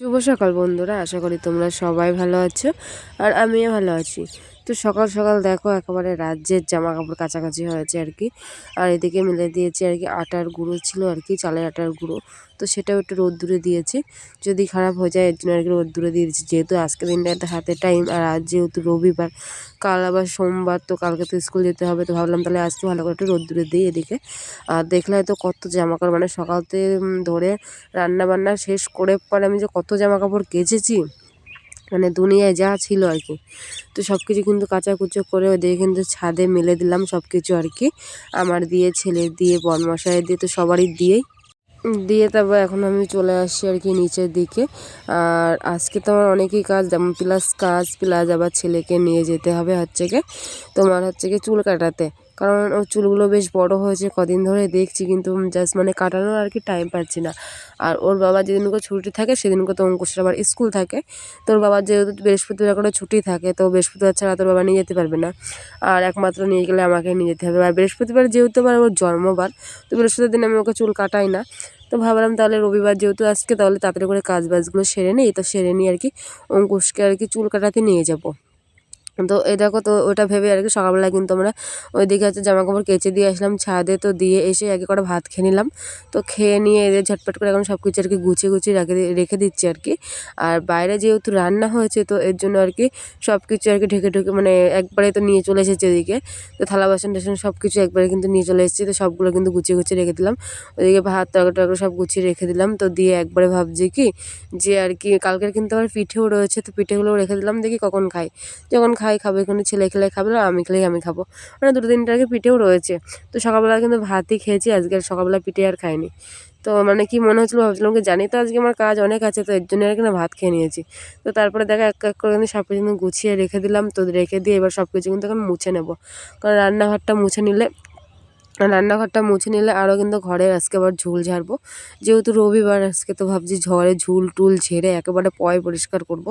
শুভ সকাল বন্ধুরা আশা করি তোমরা সবাই ভালো আছো আর আমিও ভালো আছি। তো সকাল সকাল দেখো একেবারে রাজ্যের জামা কাপড় কাছাকাছি হয়েছে আর কি। আর এদিকে মিলে দিয়েছি আর কি আটার গুঁড়ো ছিল আর কি, চালের আটার গুঁড়ো। তো সেটাও একটু রোদ্দুরে দিয়েছি। যদি খারাপ হয়ে যায় এর জন্য আর কি রোদ্দুরে দিয়ে দিচ্ছি যেহেতু আজকের দিনটা একটা হাতে টাইম আর আজ যেহেতু রবিবার, কাল আবার সোমবার, তো কালকে তো স্কুল যেতে হবে। তো ভাবলাম তাহলে আজকে ভালো করে একটু রোদ্দুরে দিই এদিকে। আর দেখলে হয়তো কত জামা কাপড় মানে সকালতে ধরে রান্না বান্না শেষ করে পরে আমি যে কত জামা কাপড় কেচেছি মানে দুনিয়ায় যা ছিল আর কি। তো সব কিছু কিন্তু কাচাকুচো করে ওদিকে কিন্তু ছাদে মেলে দিলাম সব কিছু আর কি। আমার দিয়ে, ছেলের দিয়ে বনমশাইয়ের দিয়ে, তো সবারই দিয়েই। দিয়ে তারপর এখন আমি চলে আসছি আর কি নিচের দিকে। আর আজকে তো আমার অনেকই কাজ, যেমন প্লাস কাজ প্লাস আবার ছেলেকে নিয়ে যেতে হবে হচ্ছে গিয়ে তোমার হচ্ছে গিয়ে চুল কাটাতে। কারণ ওর চুলগুলো বেশ বড় হয়েছে, কদিন ধরে দেখছি কিন্তু জাস্ট মানে কাটানোর আর কি টাইম পাচ্ছি না। আর ওর বাবা যেদিনকে ছুটি থাকে সেদিনকে তো অঙ্কুশের আবার স্কুল থাকে। তোর বাবার যেহেতু বৃহস্পতিবার করে ছুটি থাকে, তো বৃহস্পতিবার ছাড়া তোর বাবা নিয়ে যেতে পারবে না। আর একমাত্র নিয়ে গেলে আমাকে নিয়ে যেতে হবে। আর বৃহস্পতিবার যেহেতু আমার ওর জন্মবার, তো বৃহস্পতিবার দিন আমি ওকে চুল কাটাই না। তো ভাবলাম তাহলে রবিবার যেহেতু আজকে, তাহলে তাড়াতাড়ি করে কাজ বাজগুলো সেরে নিই, তো সেরে নিই আর কি অঙ্কুশকে আর কি চুল কাটাতে নিয়ে যাব। তো এই দেখো তো ওটা ভেবে আর কি সকালবেলা কিন্তু আমরা ওইদিকে হচ্ছে জামা কাপড় কেচে দিয়ে আসলাম, ছাদে তো দিয়ে এসে একে করে ভাত খেয়ে নিলাম। তো খেয়ে নিয়ে এদের ঝটপট করে এখন সব কিছু আর কি গুছিয়ে গুছিয়ে রেখে রেখে দিচ্ছি আর কি। আর বাইরে যেহেতু রান্না হয়েছে তো এর জন্য আর কি সব কিছু আর কি ঢেকে ঢুকে মানে একবারে তো নিয়ে চলে এসেছে ওদিকে তো থালা বাসন টাসন সব কিছু একবারে কিন্তু নিয়ে চলে এসেছি, তো সবগুলো কিন্তু গুছিয়ে গুছিয়ে রেখে দিলাম। ওইদিকে ভাত তরকারি টরকারি সব গুছিয়ে রেখে দিলাম, তো দিয়ে একবারে ভাবছি কি যে আর কি কালকের কিন্তু আবার পিঠেও রয়েছে, তো পিঠেগুলোও রেখে দিলাম, দেখি কখন খাই। যখন খাই খাব, এখানে ছেলে খেলে খাবে আর আমি খেলেই আমি খাব। মানে দুটো তিনটে আগে পিঠেও রয়েছে। তো সকালবেলা কিন্তু ভাতই খেয়েছি, আজকে সকালবেলা পিঠে আর খাইনি। তো মানে কি মনে হচ্ছিল ভাবছিলাম কি জানি, তো আজকে আমার কাজ অনেক আছে, তো এর জন্য আর কি না ভাত খেয়ে নিয়েছি। তো তারপরে দেখা এক এক করে কিন্তু সব কিছু গুছিয়ে রেখে দিলাম, তো রেখে দিয়ে এবার সব কিছু কিন্তু এখন মুছে নেব। কারণ রান্নাঘরটা মুছে নিলে রান্নাঘরটা মুছে নিলে আরও কিন্তু ঘরের আজকে আবার ঝুল ঝাড়বো। যেহেতু রবিবার, আজকে তো ভাবছি ঝড়ে ঝুল টুল ঝেড়ে একেবারে পয় পরিষ্কার করব।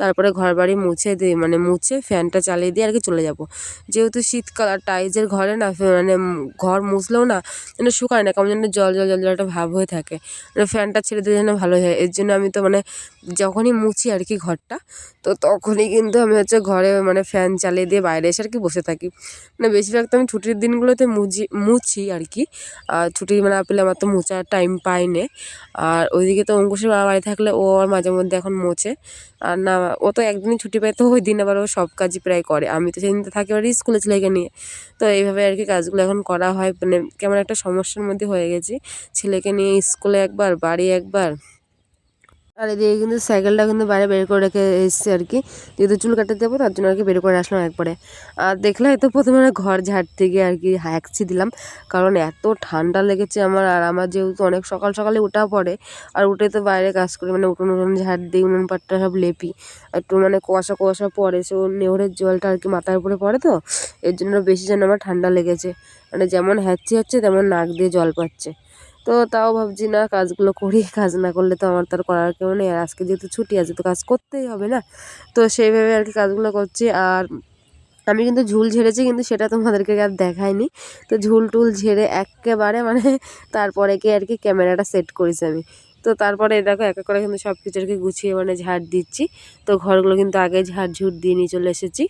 তারপরে ঘর বাড়ি মুছে দিয়ে মানে মুছে ফ্যানটা চালিয়ে দিয়ে আর কি চলে যাব। যেহেতু শীতকাল আর টাইজের ঘরে না মানে ঘর মুছলেও না, যেন শুকায় না, কেমন যেন জল জল জল জল একটা ভাব হয়ে থাকে। মানে ফ্যানটা ছেড়ে দিয়ে যেন ভালো হয়, এর জন্য আমি তো মানে যখনই মুছি আর কি ঘরটা, তো তখনই কিন্তু আমি হচ্ছে ঘরে মানে ফ্যান চালিয়ে দিয়ে বাইরে এসে আর কি বসে থাকি। মানে বেশিরভাগ তো আমি ছুটির দিনগুলোতে মুজি মুছি আর কি আর ছুটি না পেলে আমার তো মোছার টাইম পাই নে আর ওইদিকে তো অঙ্কুশের বাবা বাড়ি থাকলে ও আর মাঝে মধ্যে এখন মোছে। আর না, ও তো একদিনই ছুটি পায়, তো ওই দিন আবার ও সব কাজই প্রায় করে। আমি তো সেদিন তো থাকি আর স্কুলে ছেলেকে নিয়ে। তো এইভাবে আর কি কাজগুলো এখন করা হয়। মানে কেমন একটা সমস্যার মধ্যে হয়ে গেছি। ছেলেকে নিয়ে স্কুলে একবার, বাড়ি একবার। আর এদিকে কিন্তু সাইকেলটা কিন্তু বাইরে বের করে রেখে এসেছি আর কি। যেহেতু চুল কাটাতে যাব তার জন্য আর কি বের করে আসলাম একবারে। আর দেখলে হয়তো প্রথমে ঘর ঝাড় থেকে আর কি হ্যাঁকছি দিলাম, কারণ এত ঠান্ডা লেগেছে আমার আর আমার যেহেতু অনেক সকাল সকালে ওঠা পড়ে, আর উঠে তো বাইরে কাজ করি মানে উঠোন উঠোন ঝাড় দিই, উনুন পাটটা সব লেপি। একটু মানে কুয়াশা কুয়াশা পড়ে, সে নেহরের জলটা আর কি মাথার উপরে পড়ে তো, এর জন্য বেশি যেন আমার ঠান্ডা লেগেছে। মানে যেমন হ্যাঁচি হচ্ছে, তেমন নাক দিয়ে জল পাচ্ছে। তো তাও ভাবছি, না, কাজগুলো করি, কাজ না করলে তো আমার তো আর করার কেউ নেই। আর আজকে যেহেতু ছুটি আছে, তো কাজ করতেই হবে না? তো সেইভাবে আর কি কাজগুলো করছি। আর আমি কিন্তু ঝুল ঝেড়েছি, কিন্তু সেটা তোমাদেরকে আর দেখায়নি তো ঝুল টুল ঝেড়ে একেবারে মানে তারপরে কি আর কি ক্যামেরাটা সেট করেছি আমি। তো তারপরে দেখো, এক এক করে কিন্তু সব কিছু আর কি গুছিয়ে মানে ঝাড় দিচ্ছি। তো ঘরগুলো কিন্তু আগে ঝাড় ঝুট দিয়ে নিয়ে চলে এসেছি।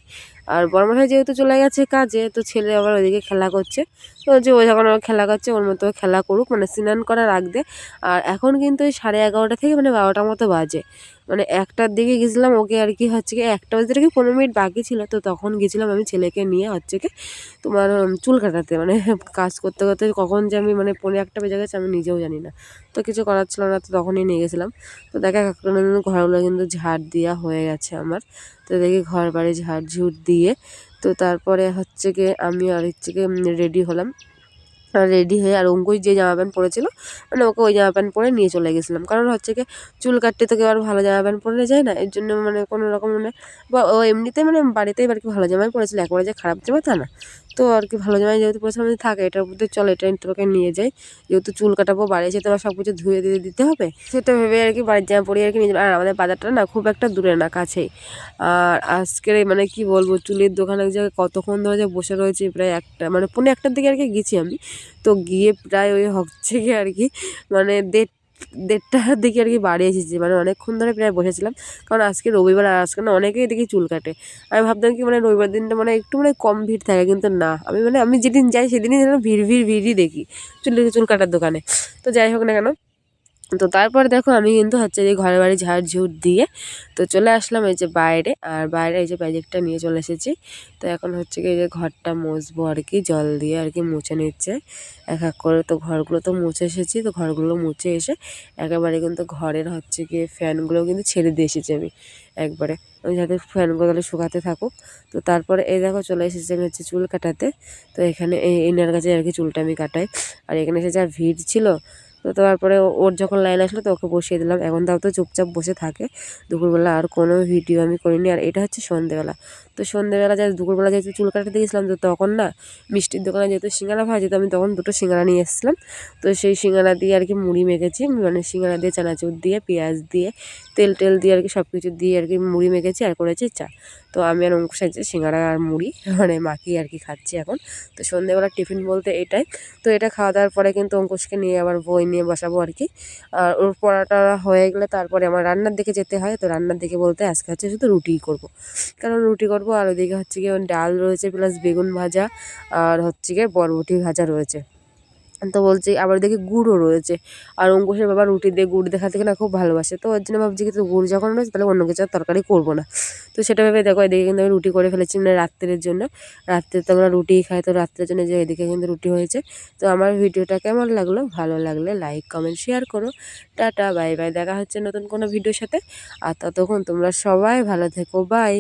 আর বড় মশাই যেহেতু চলে গেছে কাজে, তো ছেলে আবার ওইদিকে খেলা করছে। তো যে ও যখন খেলা করছে, ওর মতো খেলা করুক মানে স্নান করার আগ আর এখন কিন্তু ওই সাড়ে এগারোটা থেকে মানে বারোটার মতো বাজে। মানে একটার দিকে গেছিলাম, ওকে আর কি হচ্ছে কি, একটা বাজে কি পনেরো মিনিট বাকি ছিল। তো তখন গেছিলাম আমি ছেলেকে নিয়ে হচ্ছে কি, তোমার চুল কাটাতে। মানে কাজ করতে করতে কখন যে আমি মানে পনেরো একটা বেজে গেছে, আমি নিজেও জানি না। তো কিছু করার ছিল না, তো তখনই নিয়ে গেছিলাম। তো দেখা ঘরগুলো কিন্তু ঝাড় দেওয়া হয়ে গেছে আমার। তো দেখি ঘর বাড়ি ঝাড় ঝুট দিয়ে, তো তারপরে হচ্ছে গিয়ে আমি আর হচ্ছে গিয়ে রেডি হলাম। রেডি হয়ে আর অঙ্কুশ যে জামা প্যান্ট পরেছিল মানে ওকে ওই জামা প্যান্ট পরে নিয়ে চলে গেছিলাম। কারণ হচ্ছে কি চুল কাটতে তো কেউ আর ভালো জামা প্যান্ট পরে যায় না, এর জন্য মানে কোনো রকম মানে বা ও এমনিতে মানে বাড়িতেই আর কি ভালো জামাই পরেছিল, একবারে যে খারাপ জামা তা না। তো আর কি ভালো জামাই যেহেতু যদি থাকে, এটার মধ্যে চলো, এটা তোকে নিয়ে যাই। যেহেতু চুল কাটাবো, বাড়ি এসে তোমার সব কিছু ধুয়ে দিয়ে দিতে হবে। সেটা ভেবে আর কি বাড়ির জামা পরিয়ে আর কি নিয়ে আর আমাদের বাজারটা না খুব একটা দূরে না কাছেই আর আজকের মানে কি বলব, চুলের দোকানে এক জায়গায় কতক্ষণ ধরে যে বসে রয়েছে, প্রায় একটা মানে পনেরো একটার দিকে আর কি গেছি আমি। তো গিয়ে প্রায় ওই হচ্ছে গিয়ে আর কি মানে দেড় দেড়টার দিকে আর কি বাড়ি এসেছি। মানে অনেকক্ষণ ধরে প্রায় বসেছিলাম। কারণ আজকে রবিবার আর আজকে না অনেকেই দেখি চুল কাটে। আমি ভাবতাম কি মানে রবিবার দিনটা মানে একটু মানে কম ভিড় থাকে, কিন্তু না। আমি মানে আমি যেদিন যাই সেদিনই যেন ভিড় ভিড় ভিড়ই দেখি। চুল চুল কাটার দোকানে। তো যাই হোক না কেন তো তারপর দেখো আমি কিন্তু হচ্ছে যে ঘরে বাড়ি ঝাড় ঝুট দিয়ে তো চলে আসলাম এই যে বাইরে, আর বাইরে এই যে প্যাজেকটা নিয়ে চলে এসেছি। তো এখন হচ্ছে কি এই যে ঘরটা মুছবো আর কি, জল দিয়ে আর কি মুছে নিচ্ছে। এক এক করে তো ঘরগুলো তো মুছে এসেছি, তো ঘরগুলো মুছে এসে একেবারে কিন্তু ঘরের হচ্ছে কি ফ্যানগুলো কিন্তু ছেড়ে দিয়ে এসেছি আমি একবারে। আমি যাতে ফ্যানগুলো তাহলে শুকাতে থাকুক। তো তারপরে এই দেখো চলে এসেছি আমি হচ্ছে চুল কাটাতে। তো এখানে এই এনার কাছে আর কি চুলটা আমি কাটাই। আর এখানে এসে যা ভিড় ছিল তো তারপরে ওর যখন লাইন আসলো তো ওকে বসিয়ে দিলাম। এখন তাও তো চুপচাপ বসে থাকে। দুপুরবেলা আর কোনো ভিডিও আমি করিনি। আর এটা হচ্ছে সন্ধেবেলা। তো সন্ধেবেলা যা দুপুরবেলা যেহেতু চুল কাটাতে গেছিলাম, তো তখন না মিষ্টির দোকানে যেহেতু সিঙ্গারা ভাজি তো আমি তখন দুটো সিঙ্গারা নিয়ে এসেছিলাম। তো সেই সিঙ্গারা দিয়ে আর কি মুড়ি মেখেছি। মানে সিঙ্গারা দিয়ে, চানাচুর দিয়ে, পেঁয়াজ দিয়ে, তেল টেল দিয়ে আর কি সব কিছু দিয়ে আর কি মুড়ি মেখেছি আর করেছি চা। তো আমি আর অঙ্কুশ আছে সিঙ্গারা আর মুড়ি মানে মাখিয়ে আর কি খাচ্ছি এখন। তো সন্ধেবেলা টিফিন বলতে এটাই। তো এটা খাওয়া দাওয়ার পরে কিন্তু অঙ্কুশকে নিয়ে আবার বই নিয়ে বসাবো আর কি। আর ওর পড়াটা হয়ে গেলে তারপরে আমার রান্নার দিকে যেতে হয়। তো রান্নার দিকে বলতে আজকে হচ্ছে শুধু রুটিই করব। কারণ রুটি করব আর ওদিকে হচ্ছে গিয়ে ডাল রয়েছে প্লাস বেগুন ভাজা আর হচ্ছে গিয়ে বরবটি ভাজা রয়েছে। তো বলছি, আবার দেখি গুড়ও রয়েছে। আর অঙ্কুশের বাবা রুটি দিয়ে গুড় দেখা থেকে না খুব ভালোবাসে। তো ওর জন্য ভাবছি কিন্তু গুড় যখন রয়েছে তাহলে অন্য কিছু তরকারি করব না। তো সেটা ভেবে দেখো, এদিকে কিন্তু আমি রুটি করে ফেলেছি মানে রাত্রের জন্য। রাত্রে তো আমরা রুটিই খাই, তো রাত্রের জন্য যে এদিকে কিন্তু রুটি হয়েছে। তো আমার ভিডিওটা কেমন লাগল? ভালো লাগলে লাইক কমেন্ট শেয়ার করো। টাটা বাই বাই দেখা হচ্ছে নতুন কোনো ভিডিওর সাথে। আর ততক্ষণ তোমরা সবাই ভালো থেকো। বাই